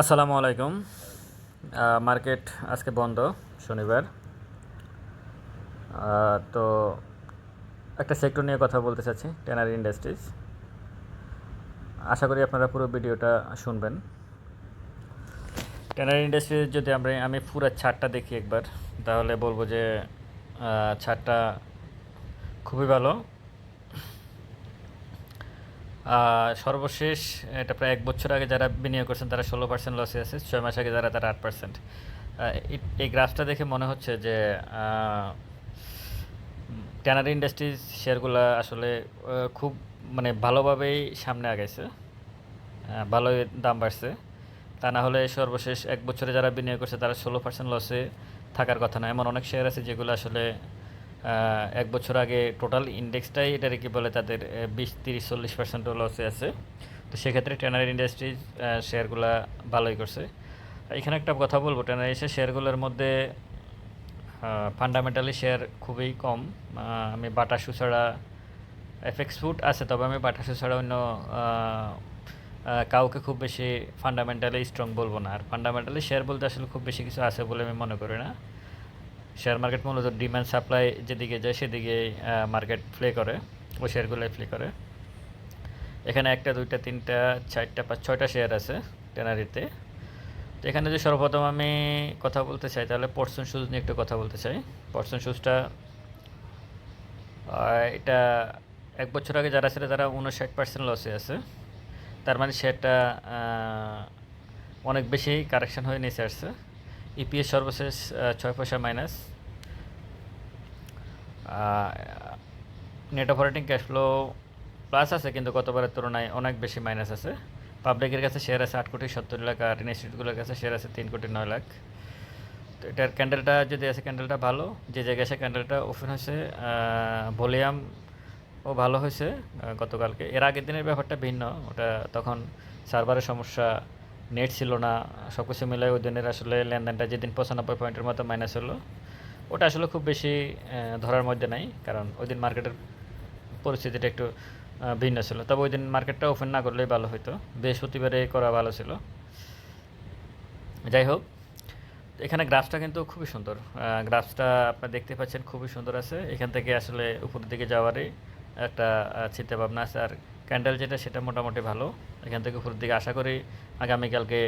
আসসালামু আলাইকুম। মার্কেট আজকে বন্ধ, শনিবার। তো একটা সেক্টর নিয়ে কথা বলতে চাচ্ছি, ট্যানারি ইন্ডাস্ট্রিজ। আশা করি আপনারা পুরো ভিডিওটা শুনবেন। ট্যানারি ইন্ডাস্ট্রিজ যদি আমরা, আমি পুরো ছাড়টা দেখি একবার, তাহলে বলব যে ছাড়টা খুবই ভালো। সর্বশেষ, এটা প্রায় এক বছর আগে যারা বিনিয়োগ করছেন, তারা ষোলো পার্সেন্ট লসে আছে। ছয় মাস আগে যারা, তারা আট পার্সেন্ট এই গ্রাফটা দেখে মনে হচ্ছে যে ট্যানারি ইন্ডাস্ট্রিজ শেয়ারগুলো আসলে খুব মানে ভালোভাবেই সামনে আগাইছে। ভালোই দাম বাড়ছে। তা না হলে সর্বশেষ এক বছরে যারা বিনিয়োগ করছে, তারা ষোলো পার্সেন্ট লসে থাকার কথা না। এমন অনেক শেয়ার আছে যেগুলো আসলে এক বছর আগে টোটাল ইন্ডেক্সটাই এটার কি বলে তাদের বিশ, তিরিশ, চল্লিশ পার্সেন্ট লসে আছে। তো সেক্ষেত্রে ট্যানারি ইন্ডাস্ট্রিজ শেয়ারগুলো ভালোই করছে। এখানে একটা কথা বলব ট্যানারি শেয়ারগুলোর মধ্যে ফান্ডামেন্টালি শেয়ার খুবই কম। আমি বাটা শু ছাড়া এফএক্স ফুড আছে, তবে আমি বাটা শু ছাড়া অন্য কাউকে খুব বেশি ফান্ডামেন্টালি স্ট্রং বলব না। আর ফান্ডামেন্টালি শেয়ার বলতে আসলে খুব বেশি কিছু আছে বলে আমি মনে করি না। শেয়ার মার্কেট মূলত ডিমান্ড সাপ্লাই যেদিকে যায় সেদিকে মার্কেট প্লে করে ওই শেয়ারগুলোই প্লে করে। এখানে একটা, দুইটা, তিনটা, চারটা পাঁচ ছয়টা শেয়ার আছে টেনারিতে তো এখানে যে সর্বপ্রথম আমি কথা বলতে চাই, তাহলে পর্সন শুজ নিয়ে একটু কথা বলতে চাই। পর্সন শুজটা এটা এক বছর আগে যারা ছিল তারা উনষাট পার্সেন্ট লসে আছে। তার মানে শেয়ারটা অনেক বেশি কারেকশন হয়ে নিচে আসছে। ইপিএস সর্বশেষ ছয় পয়সা minus net operating cash flow plus আছে কিন্তু গতবারের তুলনায় অনেক বেশি মাইনাস আছে। পাবলিকের কাছে শেয়ার আছে আট কোটি সত্তর লাখ আর ইনস্টিটিউটগুলোর কাছে শেয়ার আছে তিন কোটি নয় লাখ। তো এটার ক্যান্ডেলটা যদি আছে ক্যান্ডেলটা ভালো, যে জায়গায় সে ক্যান্ডেলটা ওপেন হয়েছে ভলিউম ও ভালো হয়েছে গতকালকে। এর আগের দিনের ব্যাপারটা ভিন্ন, ওটা তখন সার্ভারের সমস্যা নেট ছিল না সব কিছু মিলে ওই দিনের আসলে লেনদেনটা যেদিন পঁচানব্বই পয়েন্টের মতো মাইনাস হলো, ওটা আসলে খুব বেশি ধরার মধ্যে নাই, কারণ ওই দিন মার্কেটের পরিস্থিতিটা একটু ভিন্ন ছিল। তবে ওই দিন মার্কেটটা ওপেন না করলেই ভালো হতো বৃহস্পতিবারে করা ভালো ছিল। যাই হোক, এখানে গ্রাফসটা কিন্তু খুবই সুন্দর। গ্রাফসটা আপনারা দেখতে পাচ্ছেন খুবই সুন্দর আছে। এখান থেকে আসলে উপরের দিকে যাওয়ারই একটা চিন্তা ভাবনা আছে। আর ক্যান্ডেল যেটা, সেটা মোটামুটি ভালো। এখান থেকে উপরের দিকে আশা করি আগামীকালকে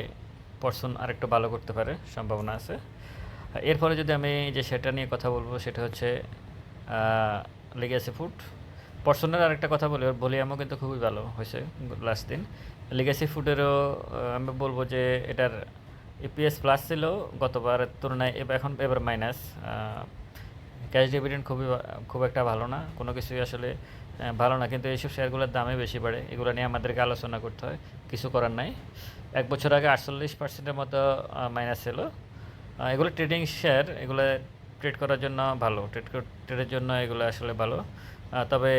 পরশুন আরেকটু ভালো করতে পারে, সম্ভাবনা আছে। এরপরে যদি আমি যে সেটা নিয়ে কথা বলব, সেটা হচ্ছে লিগেসি ফুড পর্সনের আরেকটা কথা বলি, ওর ভলিউমও কিন্তু খুবই ভালো হয়েছে লাস্ট দিন। লিগেসি ফুডেরও আমি বলব যে এটার ইপিএস প্লাস ছিল, গতবারের তুলনায় এবার এখন এবার মাইনাস ক্যাশ ডিভিডেন্ড খুবই খুব একটা ভালো না। কোনো কিছুই আসলে ভালো না। কিন্তু এইসব শেয়ারগুলোর দামে বেশি বাড়ে। এগুলো নিয়ে আমাদেরকে আলোচনা করতে হয়। কিছু করার নাই। এক বছর আগে আটচল্লিশ পার্সেন্টের মতো মাইনাস ছিল এগুলো ট্রেডিং শেয়ার এগুলো ট্রেড করার জন্য ভালো। ট্রেড ট্রেডের জন্য এগুলো আসলে ভালো। তবে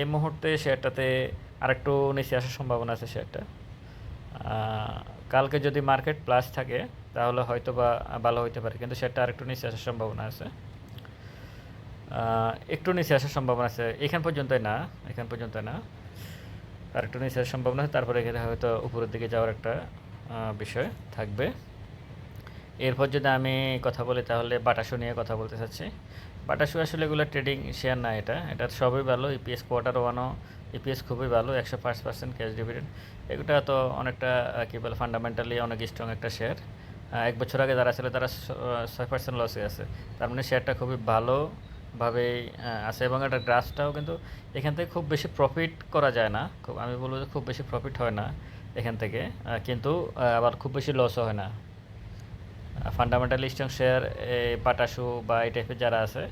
এই মুহূর্তে শেয়ারটাতে আরেকটু নিচে আসার সম্ভাবনা আছে শেয়ারটা কালকে যদি মার্কেট প্লাস থাকে, তাহলে হয়তো বা ভালো হইতে পারে। কিন্তু সেটা আরেকটু নিচে আসার সম্ভাবনা আছে। একটু নিচে আসার সম্ভাবনা আছে। এখান পর্যন্তই না, এখান পর্যন্ত না। আর একটু নিচে আসার সম্ভাবনা আছে, তারপরে এখানে হয়তো উপরের দিকে যাওয়ার একটা বিষয় থাকবে। এরপর যদি আমি কথা বলি তাহলে বাটাসু নিয়ে কথা বলতে চাচ্ছি। বাটাসু আসলে এগুলো ট্রেডিং শেয়ার না এটা। এটা সবই ভালো ইপিএস কোয়ার্টার ওয়ানও ইপিএস খুবই ভালো, একশো পাঁচ পার্সেন্ট ক্যাশ ডিভিডেন্ড এগুলো তো অনেকটা কী বলে ফান্ডামেন্টালি অনেক স্ট্রং একটা শেয়ার এক বছর আগে যারা ছিল তারা ছয় পার্সেন্ট লসে আছে। তার মানে শেয়ারটা খুবই ভালোভাবেই আহ, আছে এবং এটা গ্রাফটাও কিন্তু এখান থেকে খুব বেশি প্রফিট করা যায় না। খুব আমি বলব যে খুব বেশি প্রফিট হয় না এখান থেকে। কিন্তু আবার খুব বেশি লসও হয় না। ফান্ডামেন্টাল স্ট্রং শেয়ার এই পাটাশু বা এই টাইপের যারা আছে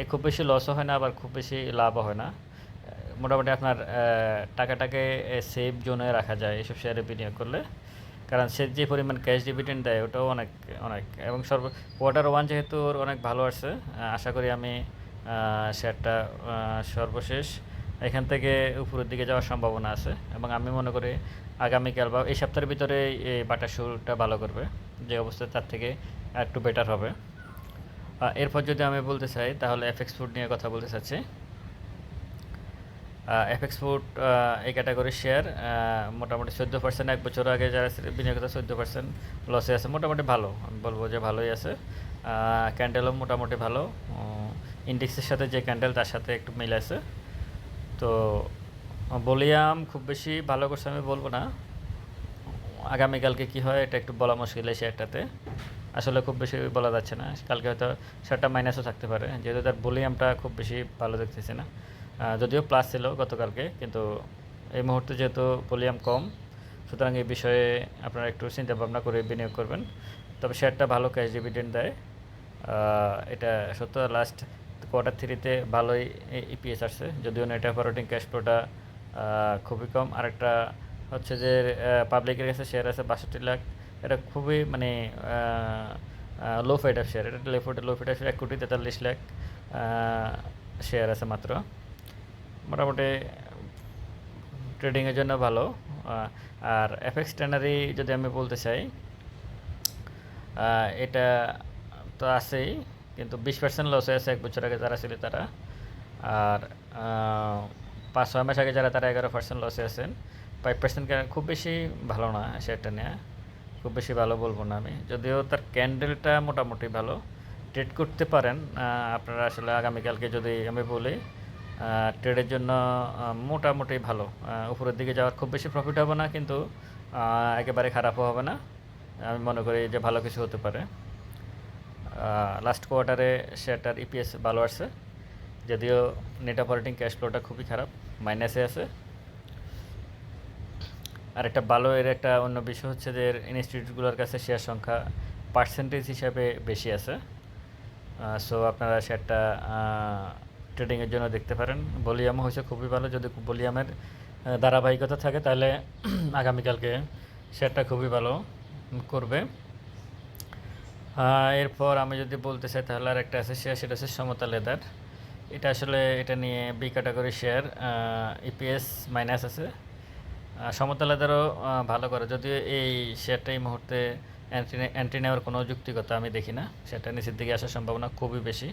এ খুব বেশি লসও হয় না আবার খুব বেশি লাভও হয় না। মোটামুটি আপনার টাকাটাকে সেফ জোনে রাখা যায় এইসব শেয়ারে বিনিয়োগ করলে। কারণ সে যে পরিমাণ ক্যাশ ডিভিডেন্ড দেয় ওটাও অনেক অনেক। এবং সর্ব কোয়ার্টার ওয়ান যেহেতু ওর অনেক ভালো আছে আশা করি আমি শেয়ারটা সর্বশেষ। এখান থেকে উপরের দিকে যাওয়ার সম্ভাবনা আছে এবং আমি মনে করি আগামীকাল বা এই সপ্তাহের ভিতরে এই বাটার শুরুটা ভালো করবে। যে অবস্থা তার থেকে একটু বেটার হবে। এরপর যদি আমি বলতে চাই, তাহলে এফএক্স ফুড নিয়ে কথা বলতে চাচ্ছি। এফএক্স ফুড এই ক্যাটাগরির শেয়ার মোটামুটি চোদ্দ পার্সেন্ট এক বছর আগে যারা বিনিয়োগতা চোদ্দ পার্সেন্ট লসে আছে। মোটামুটি ভালো, আমি বলব যে ভালোই আছে। ক্যান্ডেলও মোটামুটি ভালো। ইন্ডেক্সের সাথে যে ক্যান্ডেল তার সাথে একটু মিল আছে। তো বলিয়াম খুব বেশি ভালো করছে আমি বলব না। আগামীকালকে কি হয়, এটা একটু বলা মুশকিল এই শেয়ারটাতে আসলে খুব বেশি বলা যাচ্ছে না। কালকে হয়তো শেয়ারটা মাইনাসও থাকতে পারে। যেহেতু তার বলিয়ামটা খুব বেশি ভালো দেখতেছি না। যদিও প্লাস ছিল গতকালকে, কিন্তু এই মুহূর্তে যেহেতু ভলিউম কম, সুতরাং এই বিষয়ে আপনারা একটু চিন্তা ভাবনা করে বিনিয়োগ করবেন। তবে শেয়ারটা ভালো ক্যাশ ডিভিডেন্ড দেয়। এটা সত্য। লাস্ট কোয়ার্টার থ্রিতে ভালোই ইপিএস আসছে। যদিও নেট অপারেটিং ক্যাশ ফ্লোটা খুবই কম। আরেকটা হচ্ছে যে পাবলিকের কাছে শেয়ার আছে বাষট্টি লাখ। এটা খুবই মানে লো ফাইট অফ শেয়ার এটা লো লো ফাইট অফ এক কোটি তেতাল্লিশ লাখ শেয়ার আছে মাত্র। মোটামুটি ট্রেডিংয়ের জন্য ভালো। আর এফএক্স ট্যানারি যদি আমি বলতে চাই এটা তো আছেই। কিন্তু বিশ পার্সেন্ট লস হয়েছে এক বছর আগে যারা ছিল তারা। আর পাঁচ, ছয় মাস আগে যারা, তারা এগারো পার্সেন্ট লসে আছেন। ফাইভ পার্সেন্ট খুব বেশি ভালো না শেয়ারটা নেওয়া খুব বেশি ভালো বলব না আমি। যদিও তার ক্যান্ডেলটা মোটামুটি ভালো। ট্রেড করতে পারেন। আপনারা আসলে আগামীকালকে যদি আমি বলি ট্রেডের জন্য মোটামুটি ভালো। উপরের দিকে যাওয়ার খুব বেশি প্রফিট হবে না, কিন্তু একেবারে খারাপও হবে না। আমি মনে করি যে ভালো কিছু হতে পারে। লাস্ট কোয়ার্টারে শেয়ারটার ইপিএস ভালো আসছে। যদিও নেট অপারেটিং ক্যাশ ফ্লোটা খুবই খারাপ মাইনাসে আছে। আর একটা ভালো, এর একটা অন্য বিষয় হচ্ছে যে ইনস্টিটিউটগুলোর কাছে শেয়ার সংখ্যা পার্সেন্টেজ হিসাবে বেশি আছে। সো আপনারা শেয়ারটা ট্রেডিংয়ের জন্য দেখতে পারেন। ভলিউমও হয়েছে খুবই ভালো, যদি ভলিউমের ধারাবাহিকতা থাকে তাহলে আগামীকালকে শেয়ারটা খুবই ভালো করবে। এরপর আমি যদি বলতে চাই তাহলে আর একটা আছে শেয়ার সেটা হচ্ছে সমতা লেদার এটা আসলে এটা নিয়ে B category share EPS minus আছে। সমতা লেদারও ভালো করে। যদিও এই শেয়ারটা এই মুহূর্তে অ্যান্টি নেওয়ার কোনো যুক্তিকতা আমি দেখি না। সেটা নিচের দিকে আসার সম্ভাবনা খুবই বেশি।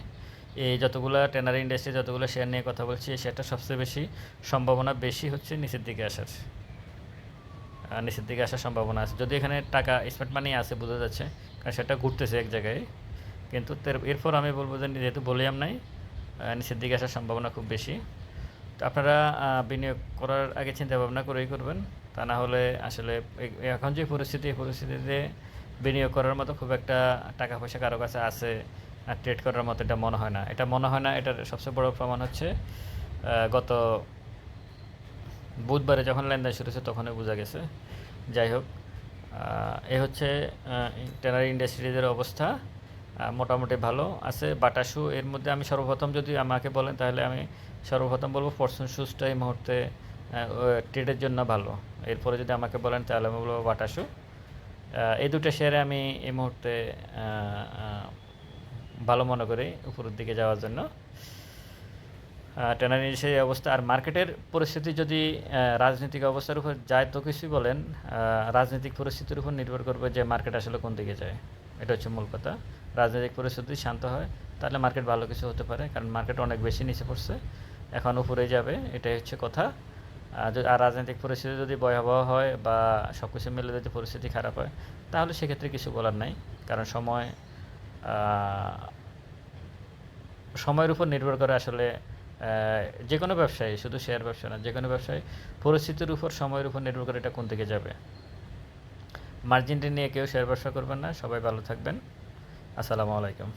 এই যতগুলো টেনারি ইন্ডাস্ট্রি যতগুলো শেয়ার নিয়ে কথা বলছি, এই শেয়ারটা সবচেয়ে বেশি সম্ভাবনা বেশি হচ্ছে নিচের দিকে আসার। নিচের দিকে আসার সম্ভাবনা আছে। যদি এখানে টাকা স্মার্ট মানি আছে, বোঝা যাচ্ছে। সেটা ঘুরতেছে এক জায়গায়। কিন্তু এরপর আমি বলব যে যেহেতু ভলিউম নাই নিচের দিকে আসার সম্ভাবনা খুব বেশি। তো আপনারা বিনিয়োগ করার আগে চিন্তা ভাবনা করেই করবেন। তা না হলে আসলে এখন যে পরিস্থিতি, এই পরিস্থিতিতে বিনিয়োগ করার মতো খুব একটা টাকা পয়সা কারও কাছে আছে আর ট্রেড করার মতো এটা মনে হয় না। এটা মনে হয় না, এটার সবচেয়ে বড় প্রমাণ হচ্ছে গত বুধবারে যখন লেনদেন শুরু হয়েছে তখনই বোঝা গেছে। যাই হোক এ হচ্ছে টেনারি ইন্ডাস্ট্রিজের অবস্থা মোটামুটি ভালো আছে। বাটা শু এর মধ্যে আমি সর্বপ্রথম যদি আমাকে বলেন, তাহলে আমি সর্বপ্রথম বলব ফরচুন শুজটা এই মুহূর্তে ট্রেডের জন্য ভালো। এরপরে যদি আমাকে বলেন, তাহলে আমি বলব বাটা শু এই দুটো শেয়ারে আমি এই মুহূর্তে ভালো মনে করি উপরের দিকে যাওয়ার জন্য। টেনারি সেই অবস্থা। আর মার্কেটের পরিস্থিতি যদি রাজনৈতিক অবস্থার উপর যায়, তো কিছুই বলেন রাজনৈতিক পরিস্থিতির উপর নির্ভর করবে যে মার্কেট আসলে কোন দিকে যায়। এটা হচ্ছে মূল কথা। রাজনৈতিক পরিস্থিতি শান্ত হয়, তাহলে মার্কেট ভালো কিছু হতে পারে, কারণ মার্কেট অনেক বেশি নিচে পড়ছে। এখন উপরে যাবে, এটাই হচ্ছে কথা। আর রাজনৈতিক পরিস্থিতি যদি ভয়াবহ হয় বা সব কিছু মিলে যদি পরিস্থিতি খারাপ হয়, তাহলে সেক্ষেত্রে কিছু বলার নাই। কারণ সময় সময়ের উপর নির্ভর করে আসলে যে কোনো ব্যবসায়ী, শুধু শেয়ার ব্যবসা না, যে কোনো ব্যবসায়ী, পরিস্থিতির উপর, সময়ের উপর নির্ভর করে এটা কোন দিকে যাবে। মার্জিনটি নিয়ে কেউ শেয়ার ব্যবসা করবেন না, সবাই ভালো থাকবেন। আসসালামু আলাইকুম।